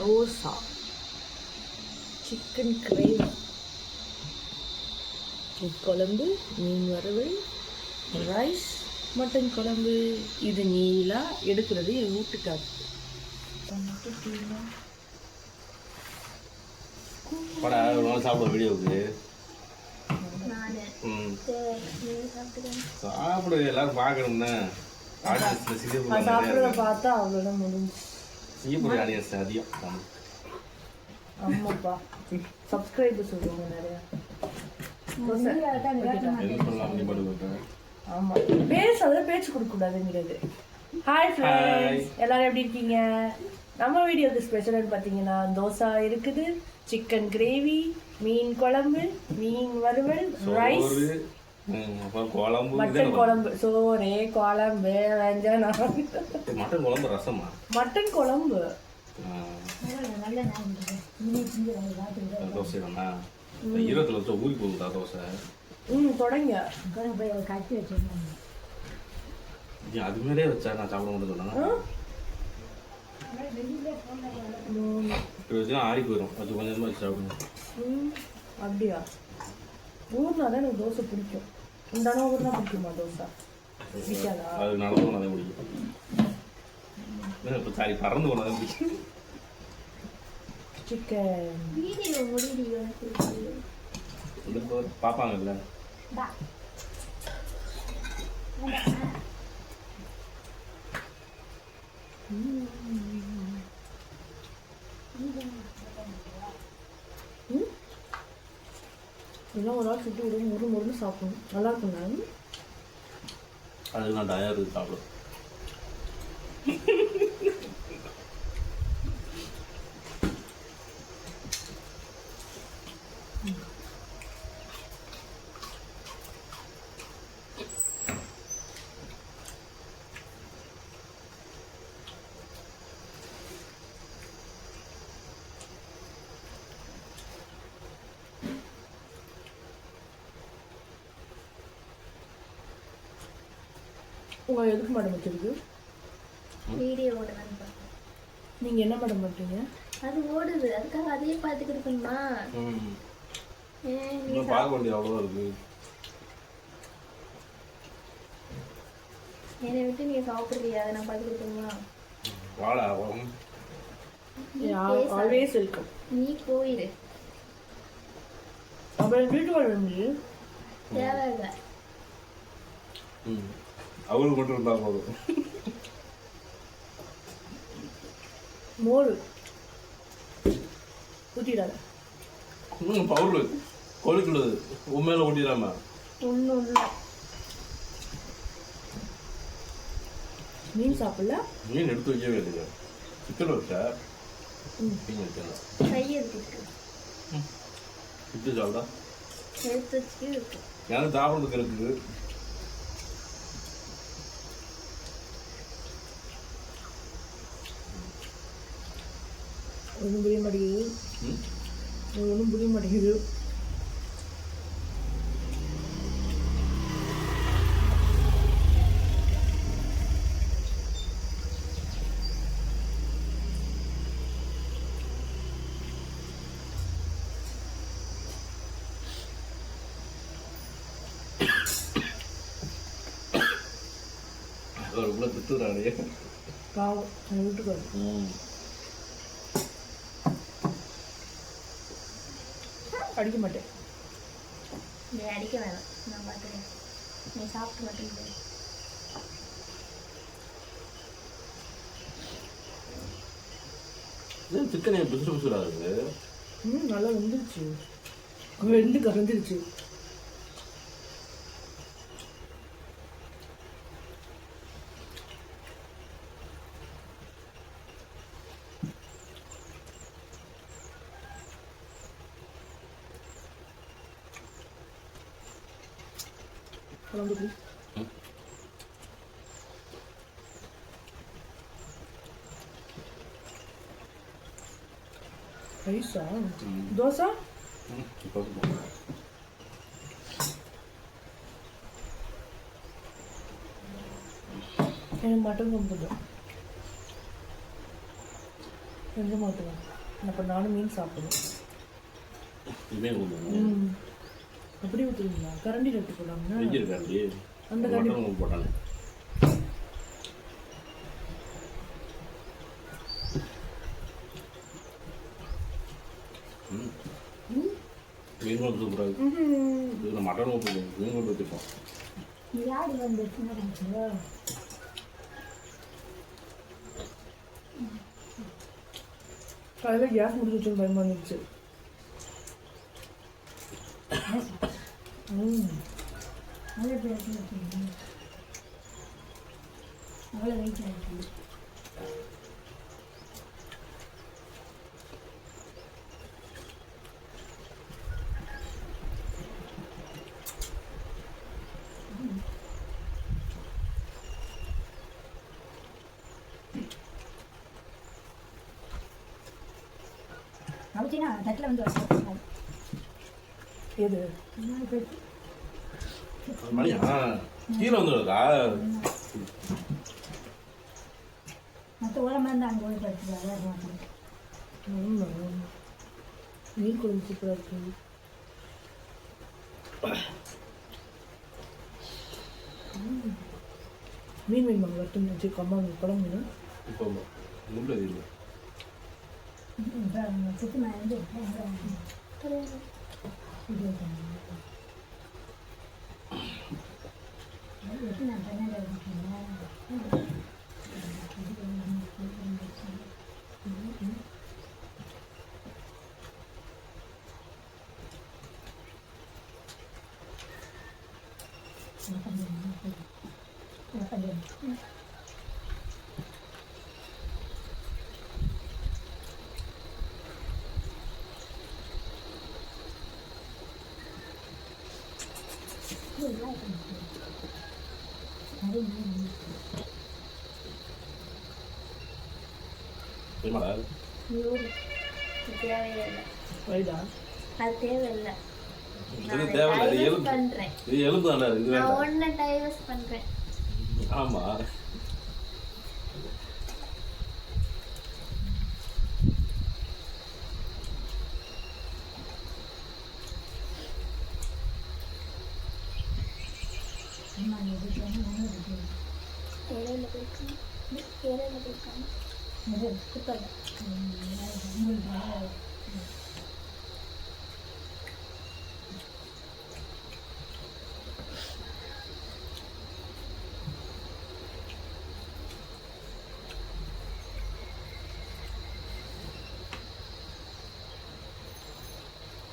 Dosa. Chicken gravy. குழம்பு மீன் வறுவல் rice mutton குழம்பு. இது நீலா எடுக்கிறது என் வீட்டுக்காரு படா ஒரு சாப்பிட வீடியோவுக்கு சாப்பிடு எல்லாரும் பார்க்கணும்னா. பார்த்தா அவ்வளோதான் முடிஞ்சு சிங்கப்பூர் ஆடியன்ஸ் அதிகம் ஆமாப்பா சப்ஸ்கிரைபர் சொல்லுவாங்க நிறையா ஆமா பேசாத பேச்சு கொடுக்க கூடாதுங்கிறது ஹாய் ஃப்ரெண்ட்ஸ் எல்லாரும் எப்படி இருக்கீங்க நம்ம வீடியோக்கு ஸ்பெஷல்னு பார்த்தீங்கன்னா தோசை இருக்குது சிக்கன் கிரேவி மீன் குழம்பு மீன் வறுவல் ரைஸ் குழம்பு மட்டன் குழம்பு சோறு குழம்பு வெஞ்சனம் மட்டன் குழம்பு ரசமா? மட்டன் குழம்பு. தோசை தானா? ஈரத்தில் வச்சா ஊறி போகுதா தோசை. ம் தொடங்க. கட்டி வச்சிருந்தாங்க அது மாதிரியே வச்சா நான் சாப்பிட மாட்டேன் சொன்னா ம், இப்படி வச்சுனா ஆறி போயிடும் அது கொஞ்சம் கொஞ்சமாக வச்சு சாப்பிடணும் ம், அப்படியா? ஊர்னா தான் எனக்கு தோசை பிடிக்கும். இந்த அளவு ஊர்னா பிடிக்குமா தோசை? பிடிக்காதா? அது நடந்து போனால் பிடிக்கும். இப்போ சாரி பறந்து போனால் பிடிக்கும். சிக்கன் வீடியோ முடிடி எனக்கு இந்த இப்போ பார்ப்பாங்கல்ல பா இதெல்லாம் ஒரு ஆள் சுட்டு விடுவோம் ஒரு முருன்னு சாப்பிடணும். நல்லா நான் அதுக்கு நான் டயர் சாப்பிடுவேன். உங்களை எதுக்கு மேடம் வச்சிருக்கு? வீடியோ ஓடுதான்னு பார்த்தேன் நீங்கள் என்ன மேடம் பண்ணுறீங்க அது ஓடுது. அதுக்காக அதையே பார்த்துக்கிட்டு இருக்கணுமா? இன்னும் பார்க்க வேண்டியது அவ்வளோதான் இருக்கு. என்னை விட்டு நீ சாப்பிட்றியா அதை நான் பார்த்துக்கிட்டு இருக்கணுமா? வாழை ஆகும் ஆல்வேஸ் வெல்கம் நீ போயிரு. அப்புறம் வீட்டுக்கு வந்து தேவையில்லை. ம். அவளுக்கு மட்டும் இருந்தால் போதும். மோர் ஊற்றிடாத இன்னும் பவுடர் கோழிக்குள்ளது உண்மையில ஊட்டிடாம ஒன்றும் இல்லை. மீன் சாப்பிடல? மீன் எடுத்து வைக்கவே இல்லையா. சிக்கன் வச்சா? மீன் வைக்கலாம் கை எடுத்துருக்கு விட்டு சாப்பிட்டா எடுத்து எனக்கு சாப்பிட்றதுக்கு இருக்குது ஒன்றும் புரிய மாட்டேங்குது. ஒன்றும் புரிய மாட்டேங்குது. ஒரு இவ்வளோ திட்டுறானே. பாவம் என் வீட்டுக்காரு ம் அடிக்க மாட்டேன். நீ அடிக்க வேணாம். நான் பார்த்துக்கிறேன் நீ சாப்பிட்டு மட்டும் சிக்கன் பிசுறு பிசுறாக இருக்குது ம் நல்லா வெந்துருச்சு. வெந்து கறந்துருச்சு குழம்பு எப்படி? ரைஸா தோசை? எனக்கு மட்டன் குழம்பு பிடிக்கும். கொஞ்சமாக ஊற்றுவேன் அப்போ நானும் மீன் சாப்பிடுவேன் கொடுங்க ம். அப்படி ஊற்றுவீங்களா கரண்டி கட்டு போடாமல் அந்த உங்களுக்கு போட்டாங்க. மீன் சூப்பராக இதில் மட்டன் ஊற்றி மீன் ஊற்றிப்போம் யாரு காலையில் கேஸ் முடிஞ்சிச்சுன்னு பயமாக இருந்துச்சு. அவ்வளோ பேர் அவ்வளோ வெயிட் ஆகிருக்கு தட்டில் வந்து வச்சு எது மணியா கீழே வந்துடுதா மற்ற உடம்பு வந்து அங்கே போய் ஆமாம் மீன் குழம்பு சூப்பராக இருக்கு. ம். மீன் வேணுமா? வட்டம் வச்சு கம்மா குழம்பு மீன் இப்போ இல்லை. சுற்றி வந்து நான் பண்ண ஏமாடா தேவையில்லை வைடா அது தேவையில்லை இது தேவையில்ல. இது எலும்பு. பண்றேன். இது எலும்பு தானே ஆமா.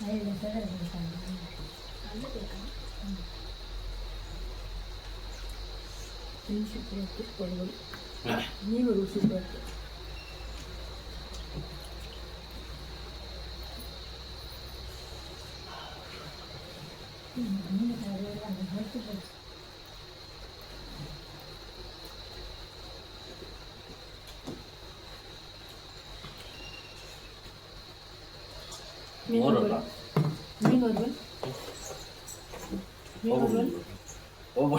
അതിൽ വിസകൾ കൊടുക്കാം നല്ല കൊടുക്കാം 2 0 250g. 민어를? 민어를? 민어를?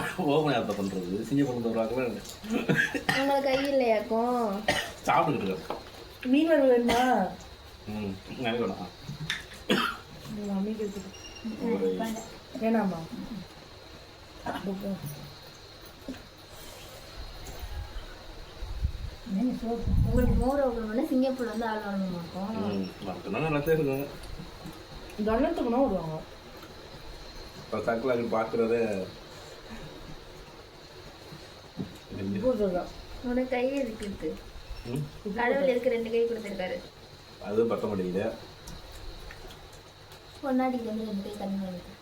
வறுவல் மீன் வறுவல் மீன் வறுவல் ஓபன் யார்த்த பண்றது சிங்க வர்றாங்களா உங்களுக்கு கை இல்லையாக்கும் சாப்பிட்டுக்கிட்டு இருக்காரு மீன் வறுவல் வேணுமா ம் எனக்கு வேணாம். அம்மிக்கு எடுத்துக்கோ வேணாமா? உங்களுக்கு மோர் ஓப்பன் சிங்கப்பூர் வந்து ஆள் வரணுமாக்கும் ம் மறக்கணும் நல்லா இருக்கும் இப்போ சக்கலாக்கு பார்க்குறதே சொல்கிறேன் உன்னோட கை இருக்குது ம்? கடவுள் இருக்கு ரெண்டு கை கொடுத்துருக்காரு? அது பத்த மாட்டேங்குது பொன்னாடிக்கு வந்து ரெண்டு கை கண்ணு இருக்கு.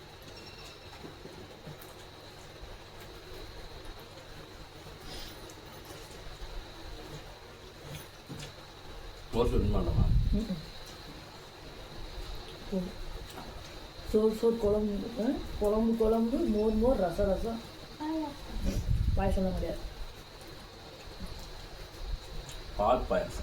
சொல்லி வேண்டாமா சோறு சோறு குழம்பு? குழம்பு குழம்பு மோர் மோர் ரசம் ரசம். பாயசம்லாம் கிடையாது. பால் பாயாசம் ஃப்ரெண்ட்ஸ்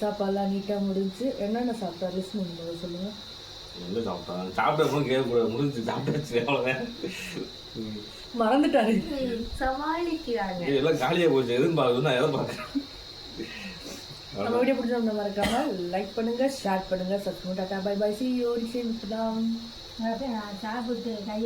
சாப்பாடுலாம் நீட்டாக முடிஞ்சு என்னென்ன சாப்பிட்டா லிஸ்ட் நீங்கள் சொல்லுங்க. என்ன சாப்பிட்டான் சாப்பிட்ட கேட்கக்கூடாது. முடிஞ்சு சாப்பிட்டாச்சு அவ்வளோதான். மறந்துட்டாரு. சமாளிக்கிறாங்க. எல்லாம் காலியாக போச்சு. எதுவும் பார்க்குது நான் எதை பார்க்குறேன் நம்ம வீடியோ பிடிச்சா மறக்காம லைக் பண்ணுங்க ஷேர் பண்ணுங்க subscribe tata bye bye see you நிச்சயம் சாப்பிட்டு கை